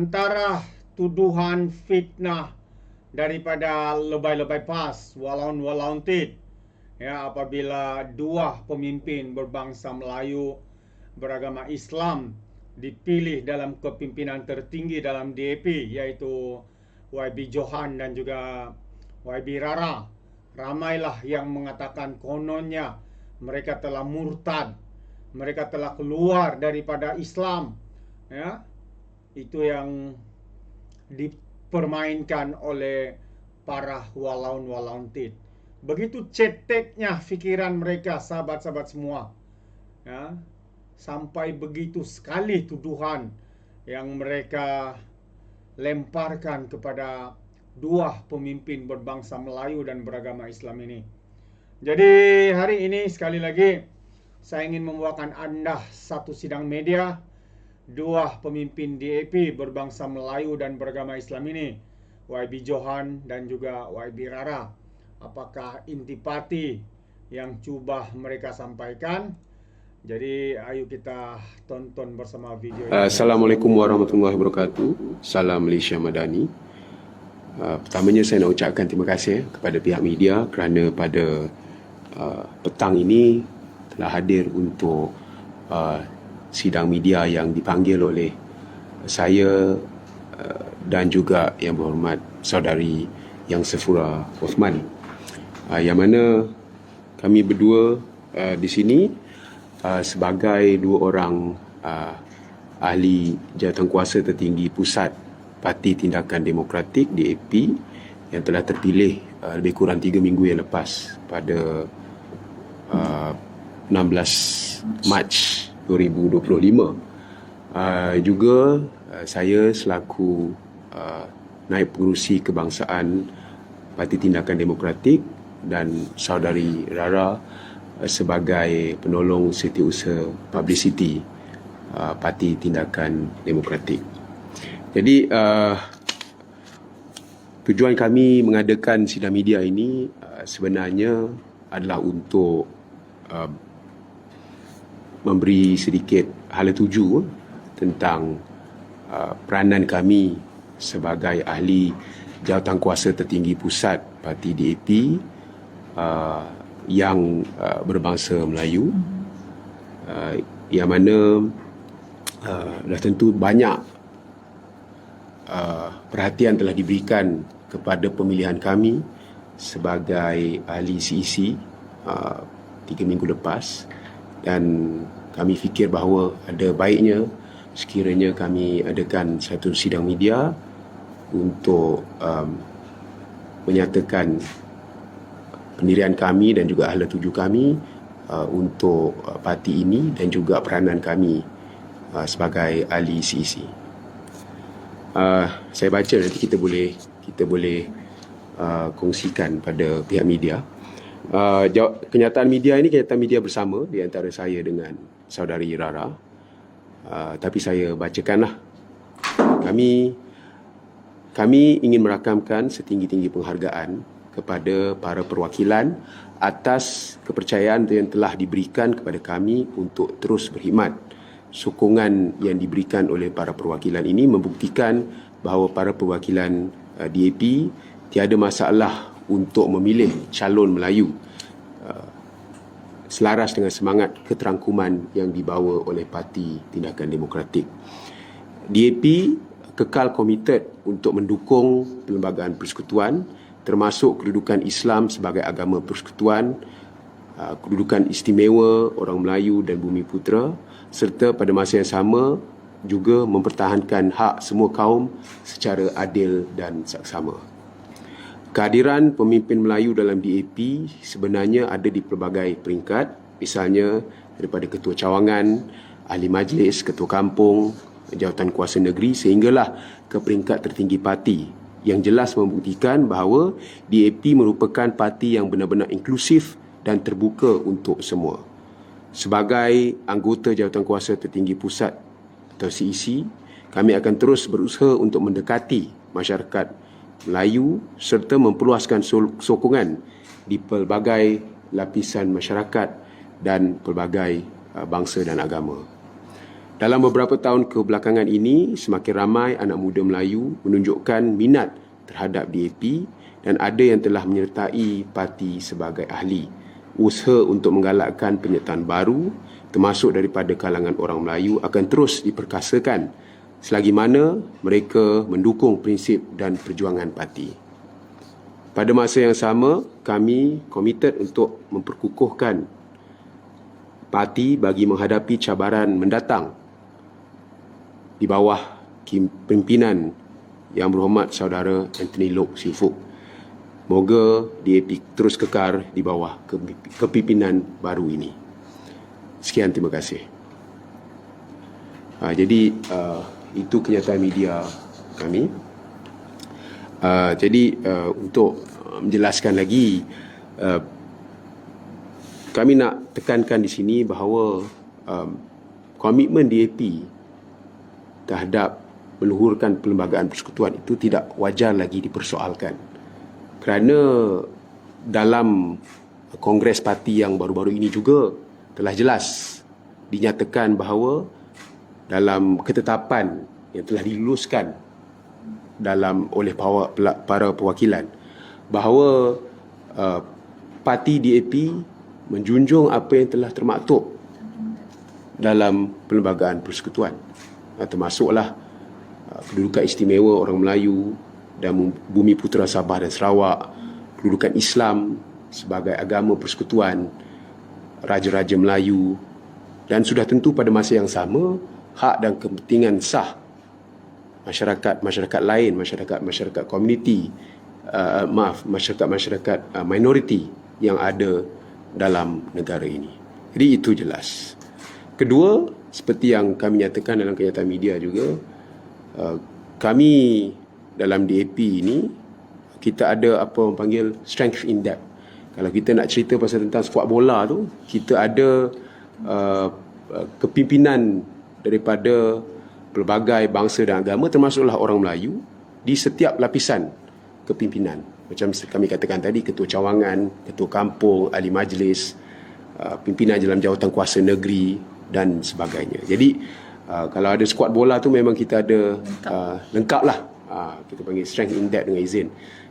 antara tuduhan fitnah daripada lebay-lebay pas walaun-walaun tid ya apabila dua pemimpin berbangsa Melayu beragama Islam dipilih dalam kepimpinan tertinggi dalam DAP iaitu YB Johan dan juga YB Rara ramailah yang mengatakan kononnya mereka telah murtad mereka telah keluar daripada Islam ya itu yang dipermainkan oleh para walaun-walaun tid. Begitu ceteknya fikiran mereka sahabat-sahabat semua. Ya, sampai begitu sekali tuduhan yang mereka lemparkan kepada dua pemimpin berbangsa Melayu dan beragama Islam ini. Jadi hari ini sekali lagi saya ingin membawakan anda satu sidang media dua pemimpin DAP berbangsa Melayu dan beragama Islam ini, YB Johan dan juga YB Rara. Apakah intipati yang cuba mereka sampaikan? Jadi ayo kita tonton bersama video ini. Assalamualaikum warahmatullahi wabarakatuh. Salam Malaysia Madani. Uh, pertamanya saya nak ucapkan terima kasih kepada pihak media kerana pada uh, petang ini telah hadir untuk uh, sidang media yang dipanggil oleh saya uh, dan juga yang berhormat saudari yang Sefura Osman. Uh, yang mana kami berdua uh, di sini sebagai dua orang ahli jawatankuasa tertinggi pusat Parti Tindakan Demokratik DAP yang telah terpilih lebih kurang tiga minggu yang lepas pada 16 Mac 2025. Uh, juga uh, saya selaku uh, naib pengurusi kebangsaan Parti Tindakan Demokratik dan saudari Rara uh, sebagai penolong setiausaha publicity uh, Parti Tindakan Demokratik. Jadi uh, tujuan kami mengadakan sidang media ini uh, sebenarnya adalah untuk uh, memberi sedikit hala tuju tentang uh, peranan kami sebagai ahli jawatan kuasa tertinggi pusat parti DAP uh, yang uh, berbangsa Melayu. Uh, yang mana uh, dah tentu banyak uh, perhatian telah diberikan kepada pemilihan kami sebagai ahli CEC uh, tiga minggu lepas dan kami fikir bahawa ada baiknya sekiranya kami adakan satu sidang media untuk um, menyatakan pendirian kami dan juga ahli tuju kami uh, untuk uh, parti ini dan juga peranan kami uh, sebagai ahli CEC. Uh, saya baca nanti kita boleh kita boleh uh, kongsikan pada pihak media. Uh, kenyataan media ini kenyataan media bersama di antara saya dengan saudari Rara. Uh, tapi saya bacakanlah. Kami kami ingin merakamkan setinggi-tinggi penghargaan kepada para perwakilan atas kepercayaan yang telah diberikan kepada kami untuk terus berkhidmat. Sokongan yang diberikan oleh para perwakilan ini membuktikan bahawa para perwakilan uh, DAP tiada masalah untuk memilih calon Melayu uh, selaras dengan semangat keterangkuman yang dibawa oleh Parti Tindakan Demokratik. DAP kekal komited untuk mendukung perlembagaan persekutuan termasuk kedudukan Islam sebagai agama persekutuan, uh, kedudukan istimewa orang Melayu dan bumi putera serta pada masa yang sama juga mempertahankan hak semua kaum secara adil dan saksama. Kehadiran pemimpin Melayu dalam DAP sebenarnya ada di pelbagai peringkat, misalnya daripada ketua cawangan, ahli majlis, ketua kampung, jawatan kuasa negeri sehinggalah ke peringkat tertinggi parti yang jelas membuktikan bahawa DAP merupakan parti yang benar-benar inklusif dan terbuka untuk semua. Sebagai anggota jawatan kuasa tertinggi pusat atau CEC, kami akan terus berusaha untuk mendekati masyarakat Melayu serta memperluaskan sokongan di pelbagai lapisan masyarakat dan pelbagai uh, bangsa dan agama. Dalam beberapa tahun kebelakangan ini, semakin ramai anak muda Melayu menunjukkan minat terhadap DAP dan ada yang telah menyertai parti sebagai ahli. Usaha untuk menggalakkan penyertaan baru termasuk daripada kalangan orang Melayu akan terus diperkasakan selagi mana mereka mendukung prinsip dan perjuangan parti. Pada masa yang sama, kami komited untuk memperkukuhkan parti bagi menghadapi cabaran mendatang di bawah pimpinan yang berhormat saudara Anthony Lok Sifuk. Moga DAP terus kekar di bawah kepimpinan baru ini. Sekian terima kasih. Ha, jadi uh, itu kenyataan media kami. Uh, jadi uh, untuk menjelaskan lagi uh, kami nak tekankan di sini bahawa um, komitmen DAP terhadap meluhurkan perlembagaan persekutuan itu tidak wajar lagi dipersoalkan. Kerana dalam kongres parti yang baru-baru ini juga telah jelas dinyatakan bahawa dalam ketetapan yang telah diluluskan dalam oleh para perwakilan bahawa uh, parti DAP menjunjung apa yang telah termaktub dalam perlembagaan persekutuan. Ah, termasuklah ah, kedudukan istimewa orang Melayu dan bumi putera Sabah dan Sarawak, kedudukan Islam sebagai agama persekutuan raja-raja Melayu dan sudah tentu pada masa yang sama hak dan kepentingan sah masyarakat masyarakat lain masyarakat masyarakat komuniti uh, maaf masyarakat masyarakat uh, minoriti yang ada dalam negara ini. Jadi itu jelas. Kedua, seperti yang kami nyatakan dalam kenyataan media juga uh, kami dalam DAP ini kita ada apa orang panggil strength in depth kalau kita nak cerita pasal tentang skuad bola tu kita ada uh, kepimpinan daripada pelbagai bangsa dan agama termasuklah orang Melayu di setiap lapisan kepimpinan macam kami katakan tadi ketua cawangan ketua kampung ahli majlis uh, pimpinan dalam jawatan kuasa negeri dan sebagainya. Jadi uh, kalau ada skuad bola tu memang kita ada lengkap, uh, lengkap lah. Uh, kita panggil strength in depth dengan izin.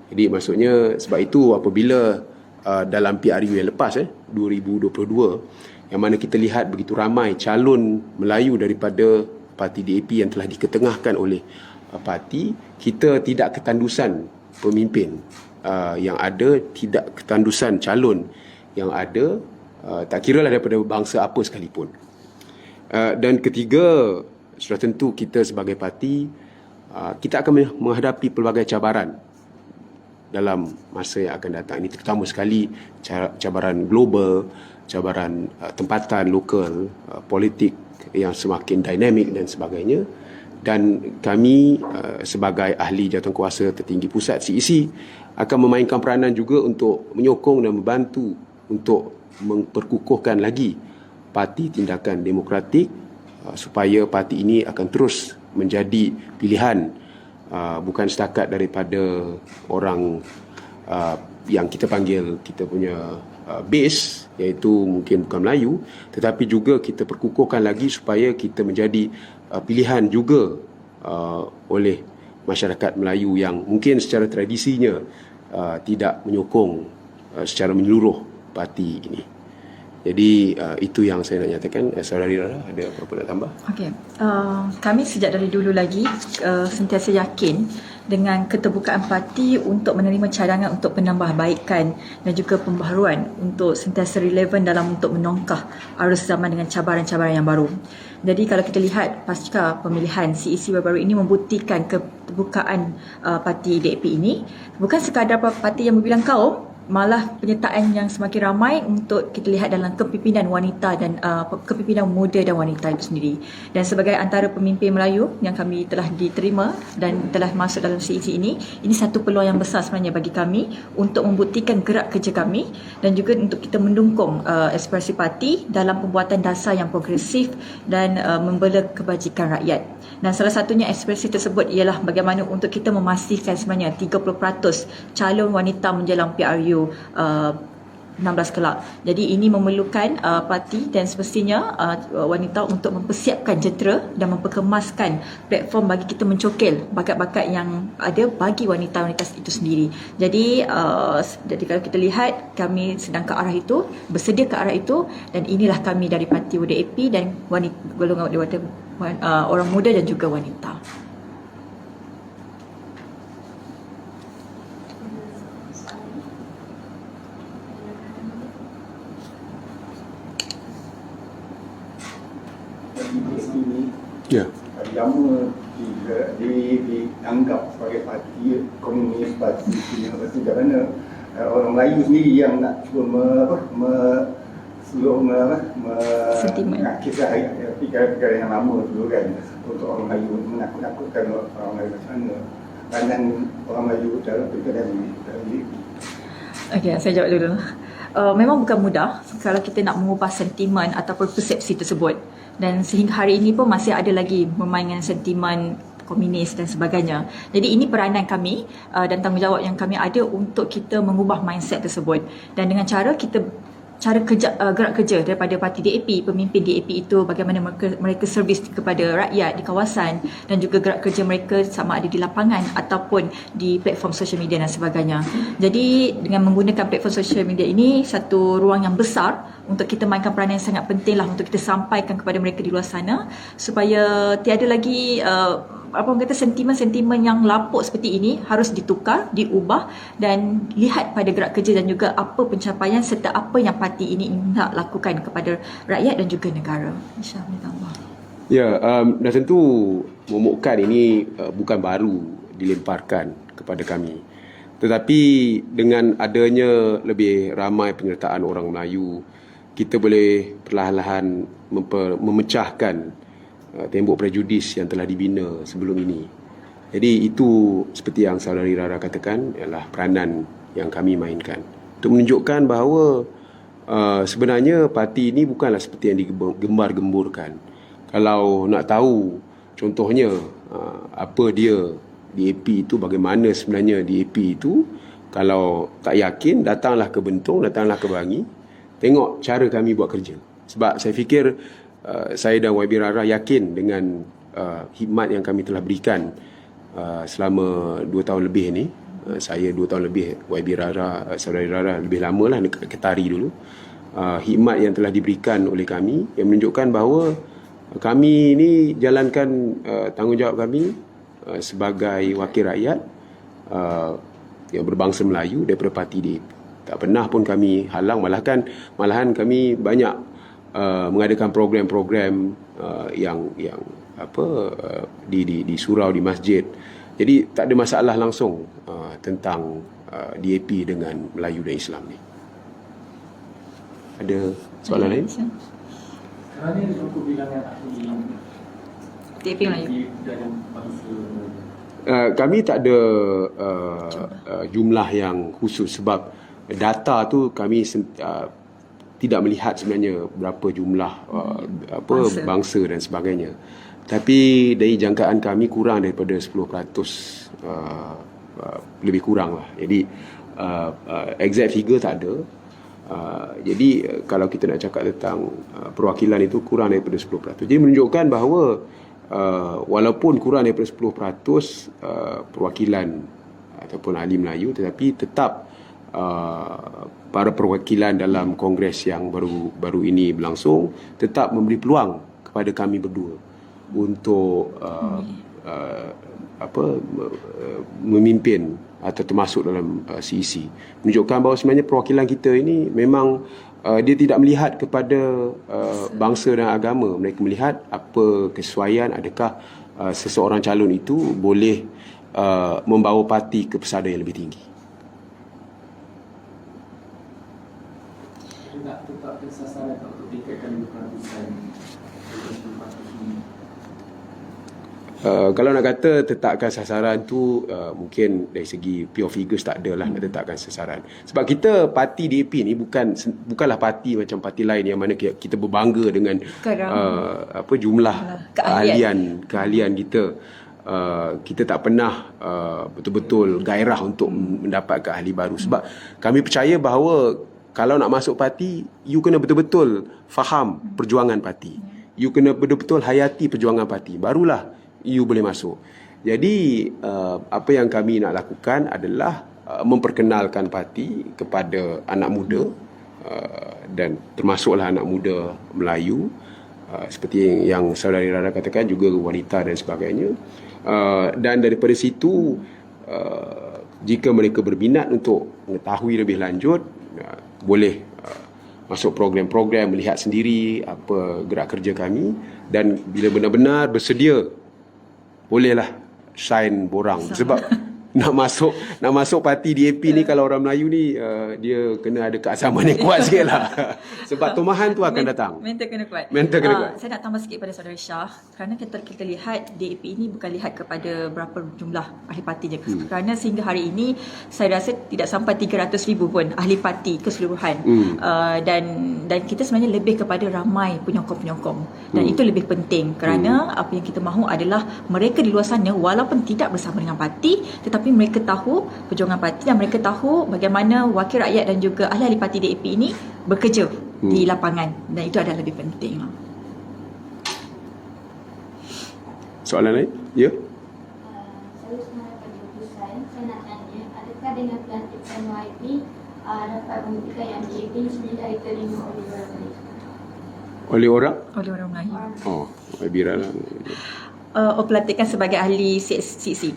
Jadi maksudnya sebab itu apabila uh, dalam PRU yang lepas eh 2022 yang mana kita lihat begitu ramai calon Melayu daripada parti DAP yang telah diketengahkan oleh uh, parti, kita tidak ketandusan pemimpin uh, yang ada, tidak ketandusan calon yang ada, uh, tak kira lah daripada bangsa apa sekalipun. Uh, dan ketiga, sudah tentu kita sebagai parti, uh, kita akan menghadapi pelbagai cabaran dalam masa yang akan datang. Ini terutama sekali cabaran global, cabaran uh, tempatan lokal, politik yang semakin dinamik dan sebagainya. Dan kami sebagai ahli jawatankuasa tertinggi pusat CEC akan memainkan peranan juga untuk menyokong dan membantu untuk memperkukuhkan lagi parti tindakan demokratik uh, supaya parti ini akan terus menjadi pilihan uh, bukan setakat daripada orang uh, yang kita panggil kita punya base iaitu mungkin bukan Melayu tetapi juga kita perkukuhkan lagi supaya kita menjadi pilihan juga oleh masyarakat Melayu yang mungkin secara tradisinya tidak menyokong secara menyeluruh parti ini. Jadi uh, itu yang saya nak nyatakan. Uh, Saudari Rara ada apa-apa nak tambah? Okey. Uh, kami sejak dari dulu lagi uh, sentiasa yakin dengan keterbukaan parti untuk menerima cadangan untuk penambahbaikan dan juga pembaharuan untuk sentiasa relevan dalam untuk menongkah arus zaman dengan cabaran-cabaran yang baru. Jadi kalau kita lihat pasca pemilihan CEC baru-baru ini membuktikan keterbukaan uh, parti DAP ini bukan sekadar parti yang berbilang kaum malah penyertaan yang semakin ramai untuk kita lihat dalam kepimpinan wanita dan uh, kepimpinan muda dan wanita itu sendiri. Dan sebagai antara pemimpin Melayu yang kami telah diterima dan telah masuk dalam CEC ini, ini satu peluang yang besar sebenarnya bagi kami untuk membuktikan gerak kerja kami dan juga untuk kita mendukung uh, ekspresi parti dalam pembuatan dasar yang progresif dan uh, membela kebajikan rakyat. Dan salah satunya ekspresi tersebut ialah bagaimana untuk kita memastikan sebenarnya 30% calon wanita menjelang PRU uh, 16 kelak. Jadi ini memerlukan uh, parti dan semestinya uh, wanita untuk mempersiapkan jentera dan memperkemaskan platform bagi kita mencokil bakat-bakat yang ada bagi wanita-wanita itu sendiri. Jadi uh, jadi kalau kita lihat kami sedang ke arah itu, bersedia ke arah itu dan inilah kami dari parti UDAP dan wanita golongan wanita uh, orang muda dan juga wanita. Ya. Dari lama di, di, dianggap sebagai parti komunis parti Cina Betul kerana uh, orang Melayu sendiri yang nak cuba me, apa, me, suruh me, apa, me, nak kisah ya, perkara-perkara yang lama dulu kan untuk orang Melayu menakut-nakutkan orang Melayu macam mana. Pandangan orang Melayu dalam perkara ini Okey, saya jawab dulu. Uh, memang bukan mudah kalau kita nak mengubah sentimen ataupun persepsi tersebut. Dan sehingga hari ini pun masih ada lagi memainkan sentimen komunis dan sebagainya. Jadi ini peranan kami uh, dan tanggungjawab yang kami ada untuk kita mengubah mindset tersebut. Dan dengan cara kita cara kerja uh, gerak kerja daripada parti DAP pemimpin DAP itu bagaimana mereka mereka servis kepada rakyat di kawasan dan juga gerak kerja mereka sama ada di lapangan ataupun di platform social media dan sebagainya. Jadi dengan menggunakan platform social media ini satu ruang yang besar untuk kita mainkan peranan yang sangat penting lah untuk kita sampaikan kepada mereka di luar sana supaya tiada lagi uh, apa orang kata sentimen-sentimen yang lapuk seperti ini harus ditukar, diubah dan lihat pada gerak kerja dan juga apa pencapaian serta apa yang parti ini nak lakukan kepada rakyat dan juga negara. InsyaAllah tambah. Ya, um, dan tentu momokkan ini uh, bukan baru dilemparkan kepada kami. Tetapi dengan adanya lebih ramai penyertaan orang Melayu, kita boleh perlahan-lahan memper, memecahkan uh, tembok prejudis yang telah dibina sebelum ini. Jadi itu seperti yang saudari Rara katakan ialah peranan yang kami mainkan untuk menunjukkan bahawa uh, sebenarnya parti ini bukanlah seperti yang digembar-gemburkan. Kalau nak tahu contohnya uh, apa dia DAP itu bagaimana sebenarnya DAP itu kalau tak yakin datanglah ke Bentong, datanglah ke Bangi, tengok cara kami buat kerja. Sebab saya fikir uh, saya dan YB Rara yakin dengan uh, hikmat yang kami telah berikan uh, selama dua tahun lebih ini. Uh, saya dua tahun lebih, YB Rara, uh, saudari Rara lebih lama lah dekat Ketari dulu. Uh, hikmat yang telah diberikan oleh kami yang menunjukkan bahawa kami ini jalankan uh, tanggungjawab kami uh, sebagai wakil rakyat uh, yang berbangsa Melayu daripada parti DAP. Tak pernah pun kami halang malahkan malahan kami banyak uh, mengadakan program-program uh, yang yang apa uh, di di di surau di masjid. Jadi tak ada masalah langsung uh, tentang uh, DAP dengan Melayu dan Islam ni. Ada soalan lain? Kerana untuk bilangan ahli DAP Melayu. Uh, kami tak ada uh, uh, jumlah yang khusus sebab data tu kami uh, tidak melihat sebenarnya berapa jumlah uh, apa Bangsa. bangsa. dan sebagainya. Tapi dari jangkaan kami kurang daripada 10% uh, uh, lebih kurang lah. Jadi uh, uh, exact figure tak ada. Uh, jadi uh, kalau kita nak cakap tentang uh, perwakilan itu kurang daripada 10%. Jadi menunjukkan bahawa uh, walaupun kurang daripada 10% uh, perwakilan ataupun ahli Melayu tetapi tetap uh, para perwakilan dalam kongres yang baru baru ini berlangsung tetap memberi peluang kepada kami berdua untuk uh, uh, apa uh, memimpin atau termasuk dalam uh, CEC menunjukkan bahawa sebenarnya perwakilan kita ini memang uh, dia tidak melihat kepada uh, bangsa dan agama. Mereka melihat apa kesesuaian adakah uh, seseorang calon itu boleh uh, membawa parti ke pesada yang lebih tinggi Dia nak tetapkan sasaran tak untuk tingkatkan 20% Uh, kalau nak kata tetapkan sasaran tu uh, mungkin dari segi pure figures tak ada lah nak tetapkan sasaran. Sebab kita parti DAP ni bukan bukanlah parti macam parti lain yang mana kita, kita berbangga dengan Kerang. uh, apa jumlah Keahlian. keahlian kita. Uh, kita tak pernah uh, betul-betul gairah untuk mendapatkan ahli baru sebab kami percaya bahawa kalau nak masuk parti you kena betul-betul faham perjuangan parti you kena betul-betul hayati perjuangan parti barulah you boleh masuk. Jadi uh, apa yang kami nak lakukan adalah uh, memperkenalkan parti kepada anak muda uh, dan termasuklah anak muda Melayu uh, seperti yang saudari Rara katakan juga wanita dan sebagainya. Uh, dan daripada situ uh, jika mereka berminat untuk mengetahui lebih lanjut uh, boleh uh, masuk program-program melihat sendiri apa gerak kerja kami. Dan bila benar-benar bersedia bolehlah sign borang. Sebab nak masuk nak masuk parti DAP ni kalau orang Melayu ni uh, dia kena ada keasaman yang kuat sikit lah sebab tumahan tu akan datang Mental kena kuat. Mental kena kuat. Saya nak tambah sikit pada saudara Syah. Kerana kita, kita lihat DAP ini bukan lihat kepada berapa jumlah ahli parti je. Hmm. Kerana sehingga hari ini saya rasa tidak sampai 300 ribu pun ahli parti keseluruhan. Hmm. Uh, dan dan kita sebenarnya lebih kepada ramai penyokong-penyokong. Dan Hmm. itu lebih penting kerana apa yang kita mahu adalah mereka di luar sana walaupun tidak bersama dengan parti tetapi mereka tahu perjuangan parti dan mereka tahu bagaimana wakil rakyat dan juga ahli-ahli parti DAP ini bekerja Hmm. di lapangan dan itu adalah lebih penting. soalan lain ya Uh, saya sebenarnya pada utusan saya nak tanya adakah dengan pelantikan YB uh, dapat membuktikan yang DAP ini sebenarnya diterima oleh orang lain oleh orang Oleh orang Melayu. oh Bira lah Uh, oh, pelantikan sebagai ahli CC.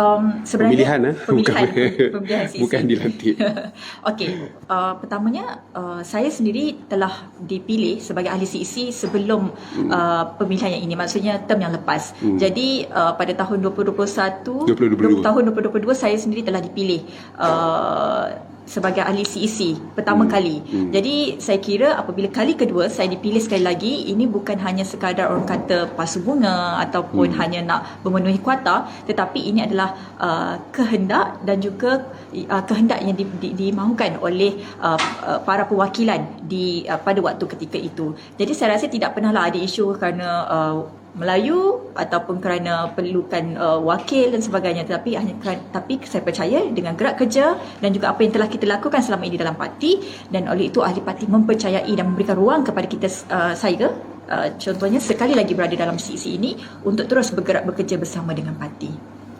Um, sebenarnya Pemilihan, eh? pemilihan, Bukan- pemilihan CC. bukan dilantik. Okey, uh, pertamanya uh, saya sendiri telah dipilih sebagai ahli CC sebelum Hmm. uh, pemilihan yang ini, maksudnya term yang lepas. Jadi uh, pada tahun 2021, 2022. tahun 2022 saya sendiri telah dipilih uh, sebagai ahli CEC pertama Hmm. kali. Jadi saya kira apabila kali kedua saya dipilih sekali lagi, ini bukan hanya sekadar orang kata pasu bunga ataupun hanya nak memenuhi kuota, tetapi ini adalah uh, kehendak dan juga uh, kehendak yang di, di, dimahukan oleh uh, uh, para perwakilan di uh, pada waktu ketika itu. Jadi saya rasa tidak pernahlah ada isu kerana uh, Melayu ataupun kerana perlukan uh, wakil dan sebagainya tetapi hanya kerana, tapi saya percaya dengan gerak kerja dan juga apa yang telah kita lakukan selama ini dalam parti dan oleh itu ahli parti mempercayai dan memberikan ruang kepada kita uh, saya uh, contohnya sekali lagi berada dalam CC ini untuk terus bergerak bekerja bersama dengan parti.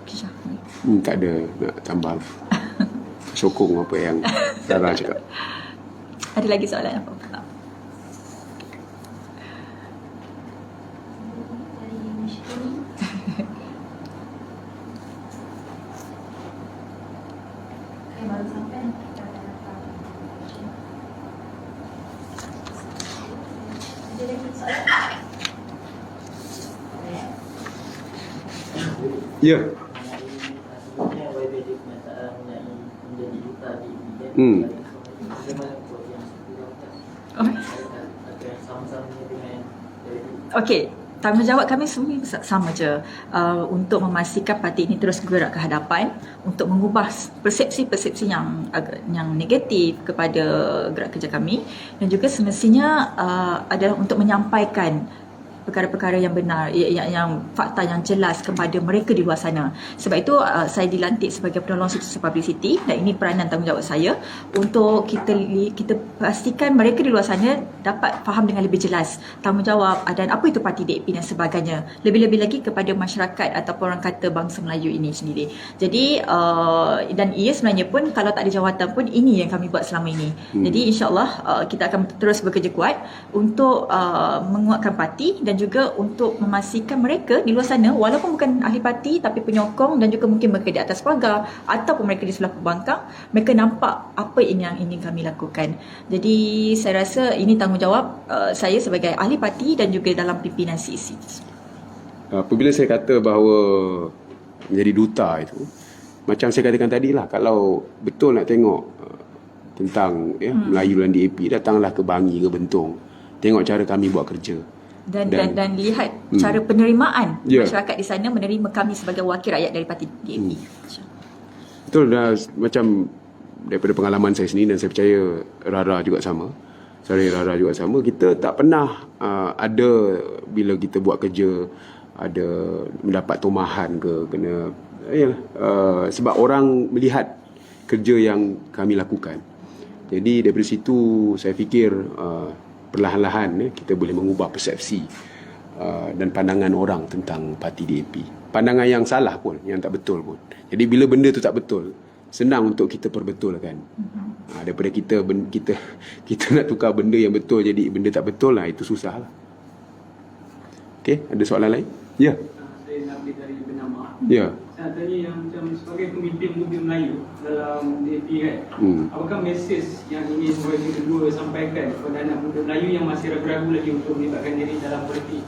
Okay, Syah. hmm, tak ada nak tambah sokong apa yang Rara cakap Ada lagi soalan apa? Tak. dari Mishkini saya baru sampai kita dah dapat ada lagi soalan ya Sebelumnya YBD kenyataan mengenai menjadi duta di Bidang Hmm. Bagaimana buat yang dilakukan Oh. Ada yang sama-sama dengan dari Okey, tanggungjawab kami semua sa- sama je. Uh, untuk memastikan parti ini terus bergerak ke hadapan untuk mengubah persepsi-persepsi yang yang negatif kepada gerak kerja kami. Dan juga semestinya uh, adalah untuk menyampaikan perkara-perkara yang benar ya- yang, yang fakta yang jelas kepada mereka di luar sana. Sebab itu uh, saya dilantik sebagai penolong sukses publicity dan ini peranan tanggungjawab saya untuk kita kita pastikan mereka di luar sana dapat faham dengan lebih jelas tanggungjawab dan apa itu parti DAP dan sebagainya. Lebih-lebih lagi kepada masyarakat ataupun orang kata bangsa Melayu ini sendiri. Jadi uh, dan ia sebenarnya pun kalau tak ada jawatan pun ini yang kami buat selama ini. Hmm. Jadi insyaallah uh, kita akan terus bekerja kuat untuk uh, menguatkan parti dan juga untuk memastikan mereka di luar sana walaupun bukan ahli parti tapi penyokong dan juga mungkin mereka di atas pagar ataupun mereka di sebelah pembangkang mereka nampak apa yang ingin kami lakukan. Jadi saya rasa ini tanggungjawab uh, saya sebagai ahli parti dan juga dalam pimpinan CEC. apabila saya kata bahawa menjadi duta itu macam saya katakan tadi lah kalau betul nak tengok uh, tentang ya, hmm. Melayu dan DAP datanglah ke Bangi ke Bentong tengok cara kami buat kerja dan Dan- dan, dan lihat Hmm. cara penerimaan Ya. masyarakat di sana menerima kami sebagai wakil rakyat dari parti DAP. Hmm. Betul dah macam daripada pengalaman saya sendiri dan saya percaya Rara juga sama. Saya Rara juga sama. Kita tak pernah uh, ada bila kita buat kerja ada mendapat tomahan ke kena ya uh, sebab orang melihat kerja yang kami lakukan. Jadi daripada situ saya fikir uh, perlahan-lahan eh, kita boleh mengubah persepsi uh, dan pandangan orang tentang parti DAP. Pandangan yang salah pun, yang tak betul pun. Jadi bila benda tu tak betul, senang untuk kita perbetulkan. Uh, daripada kita ben, kita kita nak tukar benda yang betul jadi benda tak betul lah itu susah lah. Okey, ada soalan lain? Ya. Saya Nabi dari Bernama. Ya. Saya tanya yang macam sebagai pemimpin Bumi Melayu dalam DAP kan, Hmm. apakah mesej yang ingin mereka kedua sampaikan kepada anak muda Melayu yang masih ragu-ragu lagi untuk melibatkan diri dalam politik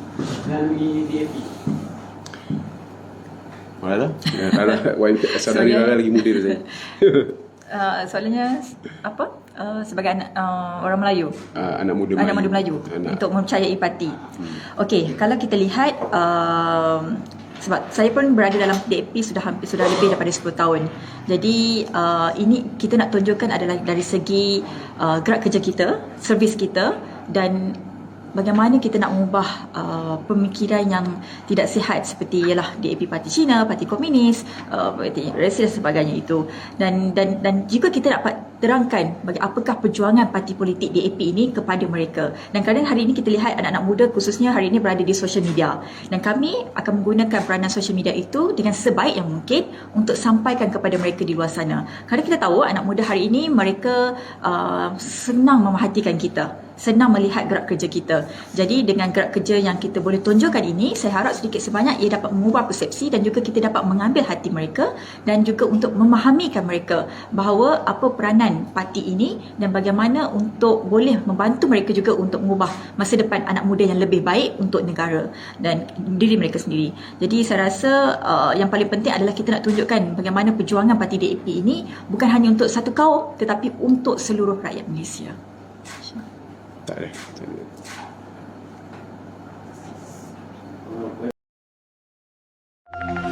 melalui DAP? Malah saudari Soalan- Rara lagi muda saya. Uh, soalannya apa? Uh, sebagai anak uh, orang Melayu. Uh, anak muda Melayu. Anak muda Melayu Anak. untuk mempercayai parti. Okey, kalau kita lihat um, sebab saya pun berada dalam DAP sudah hampir sudah lebih daripada 10 tahun. Jadi uh, ini kita nak tunjukkan adalah dari segi uh, gerak kerja kita, servis kita dan bagaimana kita nak mengubah uh, pemikiran yang tidak sihat seperti ialah DAP Parti Cina, Parti Komunis, uh, Parti Resi dan sebagainya itu. Dan dan dan jika kita dapat terangkan bagi apakah perjuangan parti politik DAP ini kepada mereka. Dan kadang hari ini kita lihat anak-anak muda khususnya hari ini berada di social media. Dan kami akan menggunakan peranan social media itu dengan sebaik yang mungkin untuk sampaikan kepada mereka di luar sana. Kerana kita tahu anak muda hari ini mereka uh, senang memerhatikan kita senang melihat gerak kerja kita. Jadi dengan gerak kerja yang kita boleh tunjukkan ini, saya harap sedikit sebanyak ia dapat mengubah persepsi dan juga kita dapat mengambil hati mereka dan juga untuk memahamikan mereka bahawa apa peranan parti ini dan bagaimana untuk boleh membantu mereka juga untuk mengubah masa depan anak muda yang lebih baik untuk negara dan diri mereka sendiri. Jadi saya rasa uh, yang paling penting adalah kita nak tunjukkan bagaimana perjuangan parti DAP ini bukan hanya untuk satu kaum tetapi untuk seluruh rakyat Malaysia. 带，对对。嗯，我